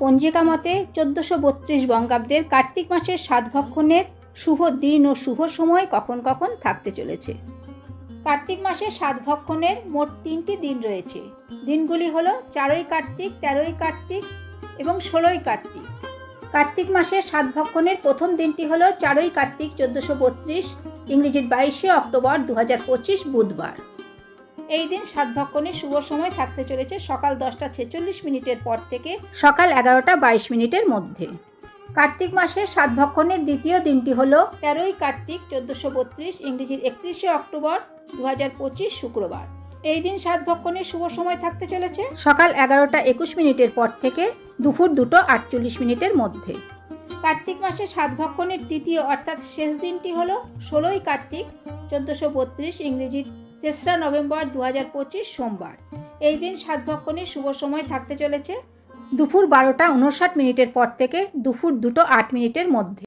পঞ্জিকা মতে চোদ্দশো বত্রিশ বঙ্গাব্দের কার্তিক মাসের সাতভক্ষণের শুভ দিন ও শুভ সময় কখন কখন থাকতে চলেছে? কার্তিক মাসের সাতভক্ষণের মোট তিনটি দিন রয়েছে। দিনগুলি হলো চারই কার্তিক, তেরোই কার্তিক এবং ষোলোই কার্তিক। কার্তিক মাসের সাতভক্ষণের প্রথম দিনটি হলো চারই কার্তিক, চোদ্দশো বত্রিশ, ইংরেজির বাইশে অক্টোবর দু হাজার পঁচিশ বুধবার। এই দিন সাত সাতভক্ষণের শুভ সময় থাকতে চলেছে সকাল দশটা ছেচল্লিশ মিনিটের পর থেকে। সকাল এগারোটা বাইশ মিনিটের মধ্যে। কার্তিক মাসের সাত সাতভক্ষণের দ্বিতীয় দিনটি হল তেরোই কার্তিক চোদ্দশো বত্রিশ ইংরেজির একত্রিশে অক্টোবর দু হাজার পঁচিশ শুক্রবার। এই দিন সাত সাতভক্ষণের শুভ সময় থাকতে চলেছে। সকাল এগারোটা একুশ মিনিটের পর থেকে দুপুর দুটো আটচল্লিশ মিনিটের মধ্যে। কার্তিক মাসে মাসের সাতভক্ষণের তৃতীয় অর্থাৎ শেষ দিনটি হল ষোলোই কার্তিক চোদ্দশো বত্রিশ ইংরেজির তেসরা নভেম্বর দু সোমবার। এই দিন সাত ভক্ষণের শুভ সময় থাকতে চলেছে। দুপুর বারোটা উনষাট মিনিটের পর থেকে দুপুর দুটো আট মিনিটের মধ্যে।